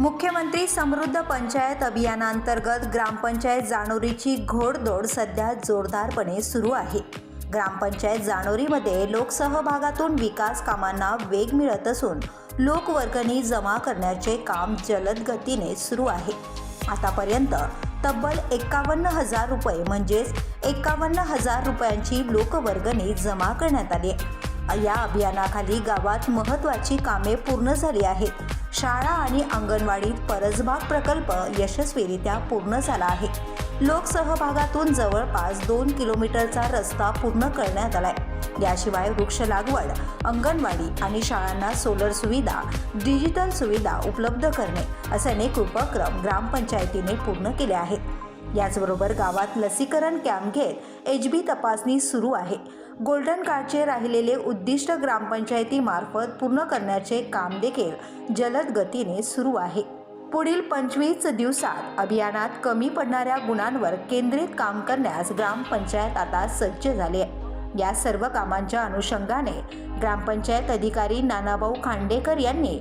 मुख्यमंत्री समृद्ध पंचायत अभियानांतर्गत ग्रामपंचायत जानोरीची घोडदौड सध्या जोरदारपणे सुरू आहे. ग्रामपंचायत जानोरीमध्ये लोकसहभागातून विकास कामांना वेग मिळत असून लोकवर्गणी जमा करण्याचे काम जलद गतीने सुरू आहे. आतापर्यंत तब्बल एक्कावन्न हजार रुपये म्हणजेच एक्कावन्न हजार रुपयांची लोकवर्गणी जमा करण्यात आली या अभियानाखाली गावात महत्त्वाची कामे पूर्ण झाली आहेत. शाळा आणि अंगणवाडीत परसबाग प्रकल्प यशस्वीरित्या पूर्ण झाला आहे. लोकसहभागातून जवळपास दोन किलोमीटरचा रस्ता पूर्ण करण्यात आलाय. याशिवाय वृक्ष लागवड अंगणवाडी आणि शाळांना सोलर सुविधा डिजिटल सुविधा उपलब्ध करणे असे अनेक उपक्रम ग्रामपंचायतीने पूर्ण केले आहेत. याचबरोबर गावात लसीकरण कॅम्प घेत एच बी तपासणी सुरू आहे. गोल्डन कार्डचे राहिलेले उद्दिष्ट ग्रामपंचायतीमार्फत पूर्ण करण्याचे काम देखील जलद गतीने सुरू आहे. पुढील पंचवीस दिवसात अभियानात कमी पडणाऱ्या गुणांवर केंद्रित काम करण्यास ग्रामपंचायत आता सज्ज झाली आहे. या सर्व कामांच्या अनुषंगाने ग्रामपंचायत अधिकारी नानाभाऊ खांडेकर यांनी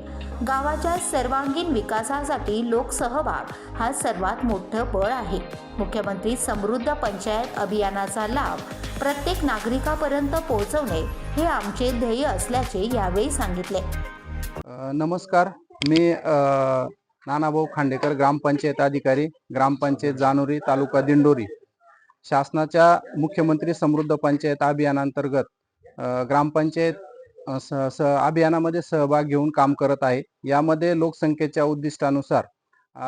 गावाच्या सर्वांगीण विकासासाठी लोकसहभाग हा सर्वात मोठं बळ आहे. मुख्यमंत्री समृद्ध पंचायत अभियानाचा लाभ प्रत्येक नागरिकापर्यंत पोहोचवणे हे आमचे ध्येय असल्याचे यावेळी सांगितले. नमस्कार. मी नानाभाऊ खांडेकर ग्रामपंचायत अधिकारी ग्रामपंचायत जानोरी तालुका दिंडोरी. शासनाच्या मुख्यमंत्री समृद्ध पंचायत अभियानांतर्गत ग्रामपंचायत स स अभियानामध्ये सहभाग घेऊन काम करत आहे. यामध्ये लोकसंख्येच्या उद्दिष्टानुसार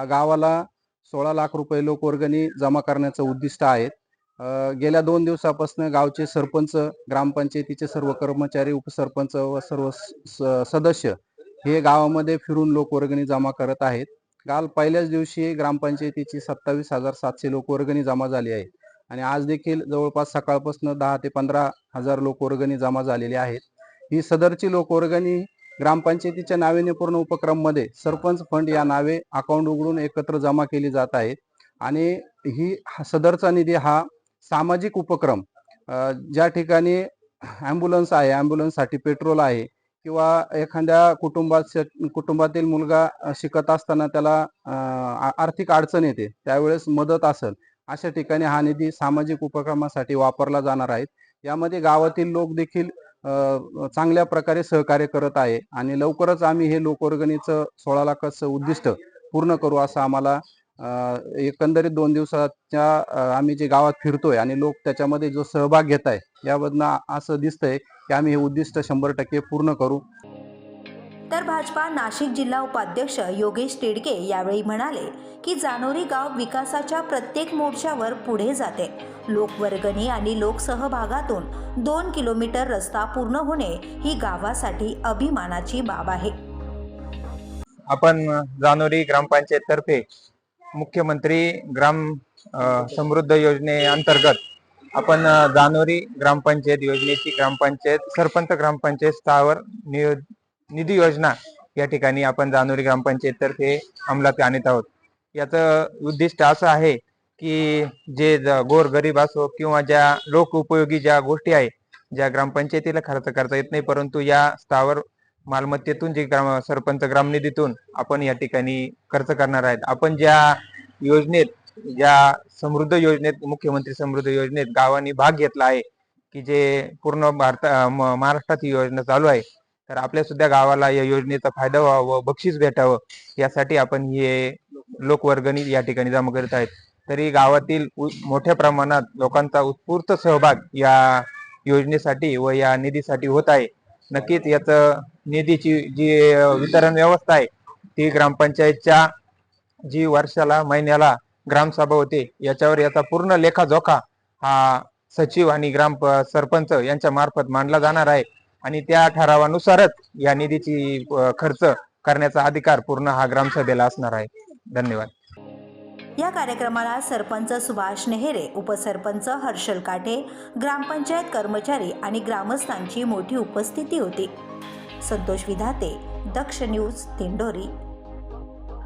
गावाला सोळा लाख रुपये लोकवर्गणी जमा करण्याचं उद्दिष्ट आहे. गेल्या दोन दिवसापासून गावचे सरपंच ग्रामपंचायतीचे सर्व कर्मचारी उपसरपंच व सर्व स- स- सदस्य हे गावामध्ये फिरून लोकवर्गणी जमा करत आहेत. काल पहिल्याच दिवशी ग्रामपंचायतीची सत्तावीस हजार सातशे लोकवर्गणी जमा झाली आहे. आणि आज देखील जवळपास सकाळपासून दहा ते पंधरा हजार लोकवर्गणी जमा झालेली आहेत. ही सदरची लोकवर्गणी ग्रामपंचायतीच्या नावेने पूर्ण उपक्रममध्ये सरपंच फंड या नावे अकाउंट उघडून एकत्र जमा केली जात आहे. आणि ही सदरचा निधी हा सामाजिक उपक्रम ज्या ठिकाणी ॲम्ब्युलन्स आहे ॲम्ब्युलन्ससाठी पेट्रोल आहे किंवा एखाद्या कुटुंबात कुटुंबातील मुलगा शिकत असताना त्याला आर्थिक अडचण येते त्यावेळेस मदत असेल अशा ठिकाणी हा निधी सामाजिक उपक्रमासाठी वापरला जाणार आहे. यामध्ये गावातील लोक देखील चांगल्या प्रकारे सहकार्य करत आहे आणि लवकरच आम्ही हे लोकवर्गणीचं सोळा लाखाचं उद्दिष्ट पूर्ण करू असं आम्हाला एकंदरीत दोन दिवसाच्या आम्ही जे गावात फिरतोय आणि लोक त्याच्यामध्ये जो सहभाग घेत आहे याबद्दल असं दिसतंय की आम्ही हे उद्दिष्ट शंभर टक्के पूर्ण करू. तर भाजपा नाशिक जिल्हा उपाध्यक्ष योगेश टिडके यावेळी म्हणाले की जानोरी गाव विकासाच्या प्रत्येक मोर्चावर पुढे जाते. लोकवर्गणी आणि लोकसहभागातून दोन किलोमीटर रस्ता पूर्ण होणे ही गावासाठी अभिमानाची बाब आहे. आपण जानोरी ग्रामपंचायत तर्फे मुख्यमंत्री ग्राम समृद्ध योजनेअंतर्गत आपण जानोरी ग्रामपंचायत योजनेची ग्रामपंचायत सरपंच ग्रामपंचायत स्तरावर नियोजित निधी योजना या ठिकाणी आपण जानोरी ग्रामपंचायततर्फे अंमलात आणत आहोत. याचं उद्दिष्ट असं आहे की जे ज- गोरगरीब असो किंवा ज्या लोक उपयोगी ज्या गोष्टी आहे ज्या ग्रामपंचायतीला खर्च करता येत नाही परंतु या स्थावर मालमत्तेतून जे ग्राम सरपंच ग्राम निधीतून आपण या ठिकाणी खर्च करणार आहेत. आपण ज्या योजनेत ज्या समृद्ध योजनेत मुख्यमंत्री समृद्ध योजनेत गावांनी भाग घेतला आहे की जे पूर्ण भारत म- महाराष्ट्रात ही योजना चालू आहे तर आपल्या सुद्धा गावाला या योजनेचा फायदा व्हावा बक्षीस भेटावं यासाठी आपण हे लोकवर्गणी या ठिकाणी जमा करत आहेत. तरी गावातील उ- मोठ्या प्रमाणात लोकांचा उत्स्फूर्त सहभाग या योजनेसाठी व या निधीसाठी होत आहे. नक्कीच याचं निधीची जी वितरण व्यवस्था आहे ती ग्रामपंचायतच्या जी वर्षाला महिन्याला ग्रामसभा होते याच्यावर याचा पूर्ण लेखाजोखा हा सचिव आणि ग्राम सरपंच यांच्या मार्फत मांडला जाणार आहे. आणि त्या ठरावानुसारच या निधीची खर्च करण्याचा अधिकार पूर्ण हा ग्रामसभेला असणार आहे. धन्यवाद. या कार्यक्रमाला सरपंच सुभाष नेहरे उपसरपंच हर्षल काठे ग्रामपंचायत कर्मचारी आणि ग्रामस्थांची मोठी उपस्थिती होती. संतोष विधाते दक्ष न्यूज तिंडोरी